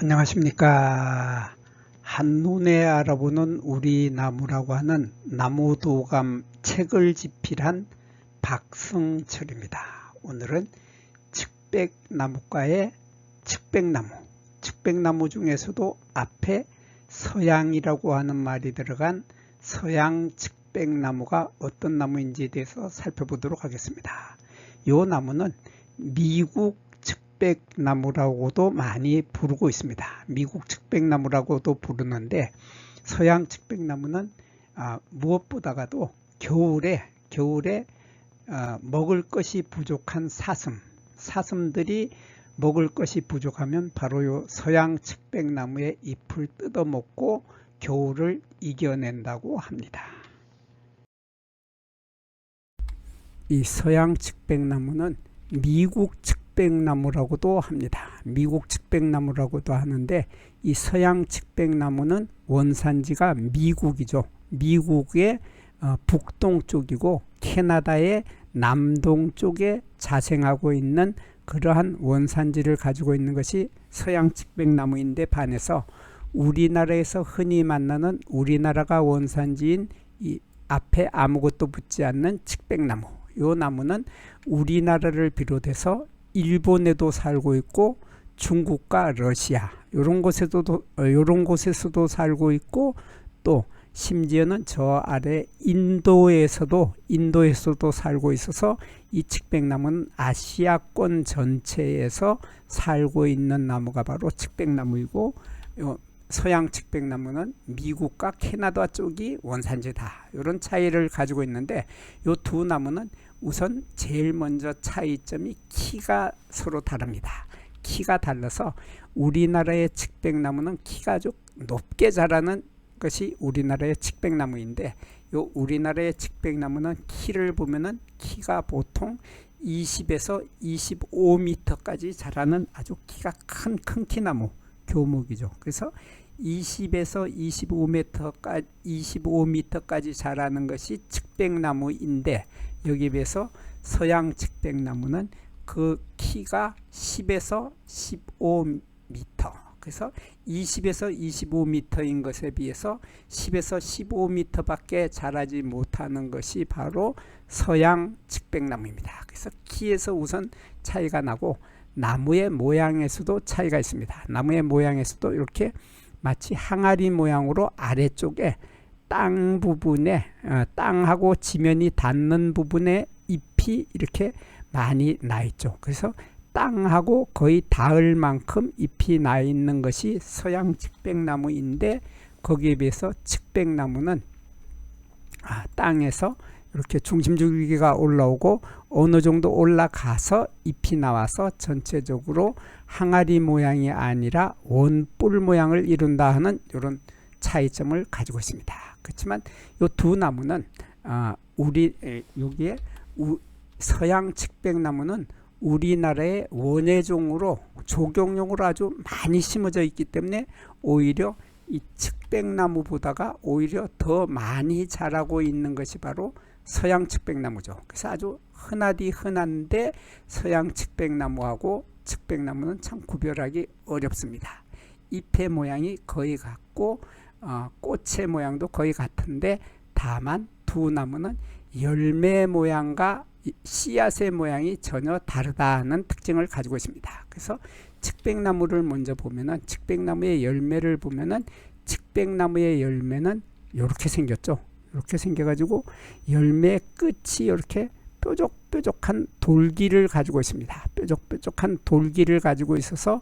안녕하십니까. 한눈에 알아보는 우리 나무라고 하는 나무도감 책을 집필한 박승철입니다. 오늘은 측백나무과의 측백나무, 측백나무 중에서도 앞에 서양이라고 하는 말이 들어간 서양 측백나무가 어떤 나무인지에 대해서 살펴보도록 하겠습니다. 이 나무는 미국 측백나무라고도 많이 부르고 있습니다. 미국 측백나무라고도 부르는데 서양 측백나무는 아, 무엇보다가도 겨울에 겨울에 아, 먹을 것이 부족한 사슴 사슴들이 먹을 것이 부족하면 바로 요 서양 측백나무의 잎을 뜯어먹고 겨울을 이겨낸다고 합니다. 이 서양 측백나무는 미국 측 백나무라고도 합니다. 미국 측백나무라고도 하는데 이 서양 측백나무는 원산지가 미국이죠. 미국의 어, 북동 쪽이고 캐나다의 남동 쪽에 자생하고 있는 그러한 원산지를 가지고 있는 것이 서양 측백나무인데 반해서 우리나라에서 흔히 만나는 우리나라가 원산지인 이 앞에 아무것도 붙지 않는 측백나무 요 나무는 우리나라를 비롯해서 일본에도 살고 있고 중국과 러시아 이런 곳에서도 이런 곳에서도 살고 있고 또 심지어는 저 아래 인도에서도 인도에서도 살고 있어서 이 측백나무는 아시아권 전체에서 살고 있는 나무가 바로 측백나무이고 서양 측백나무는 미국과 캐나다 쪽이 원산지다. 이런 차이를 가지고 있는데 이 두 나무는 우선 제일 먼저 차이점이 키가 서로 다릅니다. 키가 달라서 우리나라의 측백나무는 키가 좀 높게 자라는 것이 우리나라의 측백나무인데 요 우리나라의 측백나무는 키를 보면은 키가 보통 20에서 25m까지 자라는 아주 키가 큰 큰 키나무 교목이죠. 그래서 20에서 25m까지 25m까지 자라는 것이 측백나무인데 여기에 비해서 서양 측백나무는 그 키가 10에서 15m 그래서 20에서 25m인 것에 비해서 10에서 15m밖에 자라지 못하는 것이 바로 서양 측백나무입니다. 그래서 키에서 우선 차이가 나고 나무의 모양에서도 차이가 있습니다. 나무의 모양에서도 이렇게 마치 항아리 모양으로 아래쪽에 땅 부분에 어, 땅하고 지면이 닿는 부분에 잎이 이렇게 많이 나 있죠. 그래서 땅하고 거의 닿을 만큼 잎이 나 있는 것이 서양 측백나무인데 거기에 비해서 측백나무는 아, 땅에서 이렇게 중심줄기가 올라오고 어느 정도 올라가서 잎이 나와서 전체적으로 항아리 모양이 아니라 원뿔 모양을 이룬다 하는 이런 차이점을 가지고 있습니다. 그렇지만 이 두 나무는 아, 우리 여기에 우, 서양 측백나무는 우리나라의 원예종으로 조경용으로 아주 많이 심어져 있기 때문에 오히려 이 측백나무보다가 오히려 더 많이 자라고 있는 것이 바로 서양 측백나무죠. 그래서 아주 흔하디 흔한데 서양 측백나무하고 측백나무는 참 구별하기 어렵습니다. 잎의 모양이 거의 같고 어, 꽃의 모양도 거의 같은데 다만 두 나무는 열매 모양과 씨앗의 모양이 전혀 다르다는 특징을 가지고 있습니다. 그래서 측백나무를 먼저 보면은 측백나무의 열매를 보면은 측백나무의 열매는 이렇게 생겼죠. 이렇게 생겨가지고 열매 끝이 이렇게 뾰족뾰족한 돌기를 가지고 있습니다. 뾰족뾰족한 돌기를 가지고 있어서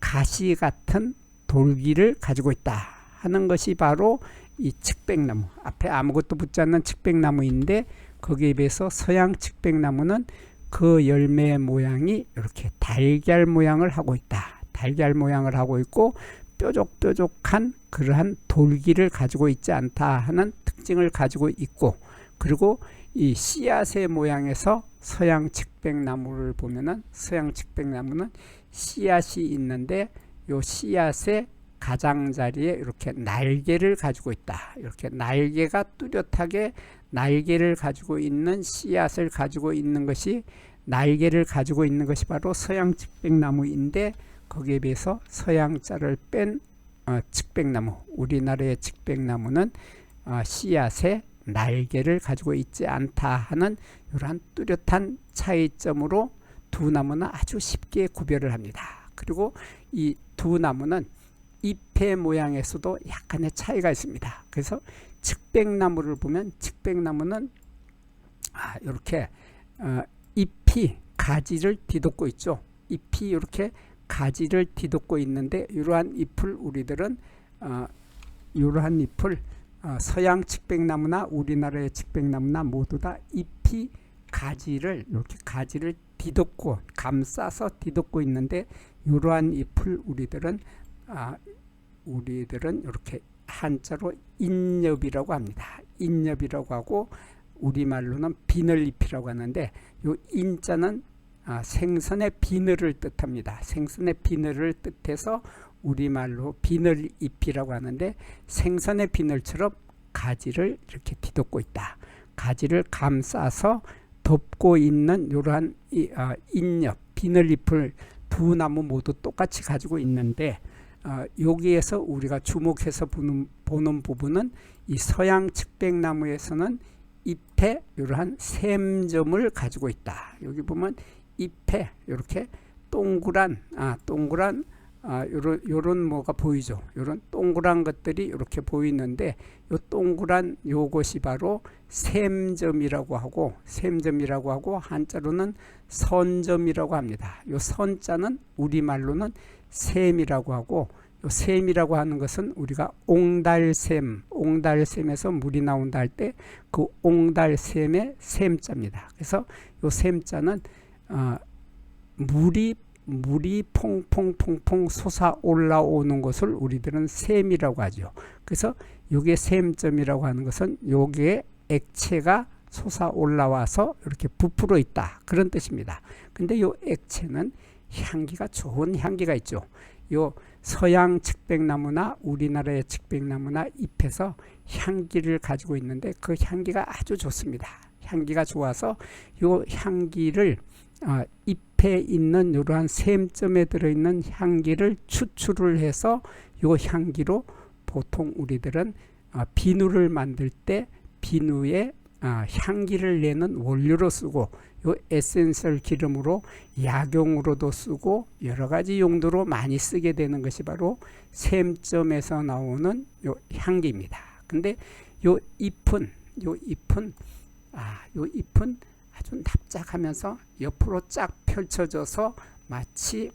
가시 같은 돌기를 가지고 있다 하는 것이 바로 이 측백나무 앞에 아무것도 붙지 않는 측백나무인데 거기에 비해서 서양 측백나무는 그 열매의 모양이 이렇게 달걀 모양을 하고 있다. 달걀 모양을 하고 있고 뾰족뾰족한 그러한 돌기를 가지고 있지 않다 하는 특징을 가지고 있고 그리고 이 씨앗의 모양에서 서양 측백나무를 보면은 서양 측백나무는 씨앗이 있는데 요 씨앗의 가장자리에 이렇게 날개를 가지고 있다. 이렇게 날개가 뚜렷하게 날개를 가지고 있는 씨앗을 가지고 있는 것이 날개를 가지고 있는 것이 바로 서양 측백나무인데 거기에 비해서 서양자를 뺀 어, 측백나무, 우리나라의 측백나무는 어, 씨앗에 날개를 가지고 있지 않다 하는 이러한 뚜렷한 차이점으로 두 나무는 아주 쉽게 구별을 합니다. 그리고 이 두 나무는 잎의 모양에서도 약간의 차이가 있습니다. 그래서 측백나무를 보면 측백나무는 아, 이렇게 어, 잎이 가지를 뒤덮고 있죠. 잎이 이렇게 가지를 뒤덮고 있는데 이러한 잎을 우리들은 어, 이러한 잎을 어, 서양 측백나무나 우리나라의 측백나무나 모두 다 잎이 가지를 이렇게 가지를 뒤덮고 감싸서 뒤덮고 있는데 이러한 잎을 우리들은 아, 우리들은 이렇게 한자로 인엽이라고 합니다. 인엽이라고 하고 우리말로는 비늘잎이라고 하는데 요 인자는 아, 생선의 비늘을 뜻합니다. 생선의 비늘을 뜻해서 우리말로 비늘잎이라고 하는데 생선의 비늘처럼 가지를 이렇게 뒤덮고 있다. 가지를 감싸서 덮고 있는 이러한 이, 아, 인엽, 비늘잎을 두 나무 모두 똑같이 가지고 있는데 어, 여기에서 우리가 주목해서 보는, 보는 부분은 이 서양 측백나무에서는 잎에 이러한 샘점을 가지고 있다. 여기 보면 잎에 이렇게 동그란 아 동그란 아 요런 요런 뭐가 보이죠. 요런 동그란 것들이 이렇게 보이는데 요 동그란 요것이 바로 샘점이라고 하고 샘점이라고 하고 한자로는 선점이라고 합니다. 요 선자는 우리말로는 샘이라고 하고 요 샘이라고 하는 것은 우리가 옹달샘, 옹달샘에서 물이 나온다 할 때 그 옹달샘의 샘자입니다. 그래서 요 샘자는 어, 물이 물이 퐁퐁퐁퐁 솟아 올라오는 것을 우리들은 샘이라고 하죠. 그래서 요게 샘점이라고 하는 것은 요게 액체가 솟아 올라와서 이렇게 부풀어 있다. 그런 뜻입니다. 근데 요 액체는 향기가 좋은 향기가 있죠. 요 서양 측백나무나 우리나라의 측백나무나 잎에서 향기를 가지고 있는데 그 향기가 아주 좋습니다. 향기가 좋아서 요 향기를 어, 잎에 있는 이러한 샘점에 들어있는 향기를 추출을 해서 요 향기로 보통 우리들은 어, 비누를 만들 때 비누에 어, 향기를 내는 원료로 쓰고 요 에센셜 기름으로 약용으로도 쓰고 여러 가지 용도로 많이 쓰게 되는 것이 바로 샘점에서 나오는 요 향기입니다. 근데 요 잎은 요 잎은 아, 요 잎은 아주 납작하면서 옆으로 쫙 펼쳐져서 마치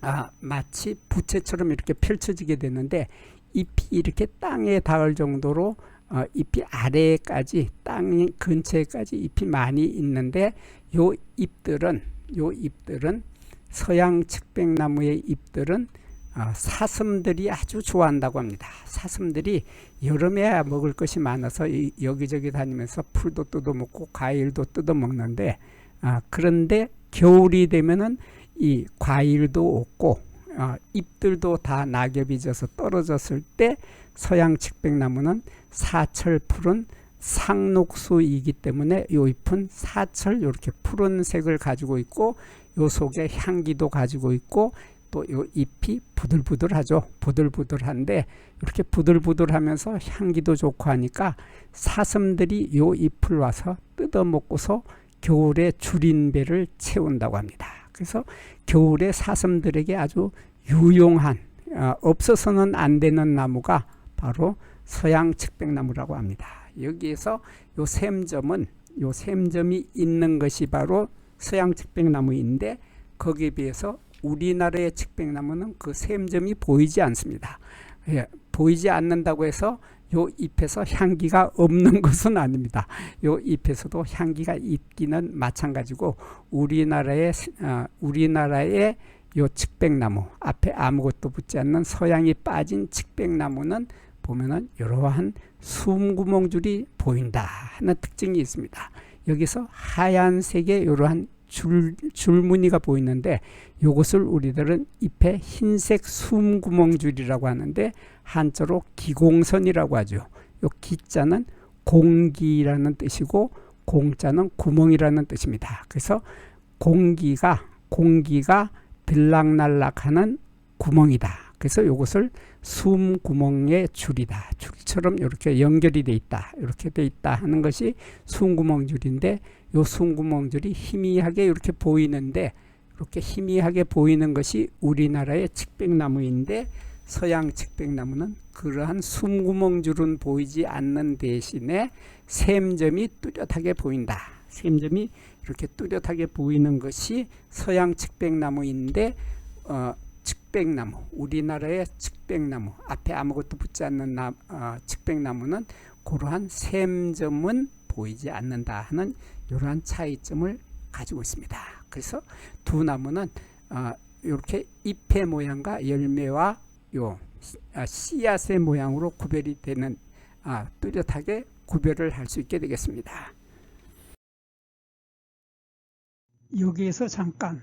아, 마치 부채처럼 이렇게 펼쳐지게 되는데 잎이 이렇게 땅에 닿을 정도로 어, 잎이 아래까지 땅 근처에까지 잎이 많이 있는데 요 잎들은 요 잎들은 서양 측백나무의 잎들은 어, 사슴들이 아주 좋아한다고 합니다. 사슴들이 여름에 먹을 것이 많아서 이, 여기저기 다니면서 풀도 뜯어 먹고 과일도 뜯어 먹는데 아, 그런데 겨울이 되면은 이 과일도 없고 어, 잎들도 다 낙엽이 져서 떨어졌을 때 서양 측백나무는 사철 푸른 상록수이기 때문에 요 잎은 사철 이렇게 푸른색을 가지고 있고 요 속에 향기도 가지고 있고 또요 잎이 부들부들하죠. 부들부들한데 이렇게 부들부들하면서 향기도 좋고 하니까 사슴들이 요 잎을 와서 뜯어 먹고서 겨울에 줄인 배를 채운다고 합니다. 그래서 겨울에 사슴들에게 아주 유용한 어, 없어서는 안 되는 나무가 바로 서양 측백나무라고 합니다. 여기에서 요 샘점은 요 샘점이 있는 것이 바로 서양 측백나무인데 거기에 비해서 우리나라의 측백나무는 그 샘점이 보이지 않습니다. 예, 보이지 않는다고 해서 요 잎에서 향기가 없는 것은 아닙니다. 요 잎에서도 향기가 있기는 마찬가지고 우리나라의 어, 우리나라의 요 측백나무 앞에 아무것도 붙지 않는 서양이 빠진 측백나무는 보면은 이러한 숨구멍줄이 보인다 하는 특징이 있습니다. 여기서 하얀색의 이러한 줄, 줄무늬가 보이는데 이것을 우리들은 잎에 흰색 숨구멍줄이라고 하는데 한자로 기공선이라고 하죠. 요 기자는 공기라는 뜻이고 공자는 구멍이라는 뜻입니다. 그래서 공기가 공기가 들락날락하는 구멍이다. 그래서 이것을 숨 구멍의 줄이다. 줄처럼 이렇게 연결이 돼 있다. 이렇게 돼 있다 하는 것이 숨 구멍 줄인데 요 숨 구멍 줄이 희미하게 이렇게 보이는데 이렇게 희미하게 보이는 것이 우리나라의 측백나무인데 서양 측백나무는 그러한 숨 구멍 줄은 보이지 않는 대신에 샘점이 뚜렷하게 보인다. 샘점이 이렇게 뚜렷하게 보이는 것이 서양 측백나무인데 어, 측백나무, 우리나라의 측백나무 앞에 아무것도 붙지 않는 나, 어, 측백나무는 그러한 샘점은 보이지 않는다 하는 이러한 차이점을 가지고 있습니다. 그래서 두 나무는 어, 이렇게 잎의 모양과 열매와 요 아, 씨앗의 모양으로 구별이 되는 아, 뚜렷하게 구별을 할 수 있게 되겠습니다. 여기에서 잠깐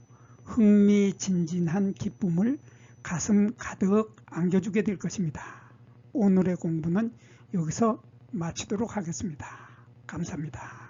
흥미진진한 기쁨을 가슴 가득 안겨주게 될 것입니다. 오늘의 공부는 여기서 마치도록 하겠습니다. 감사합니다.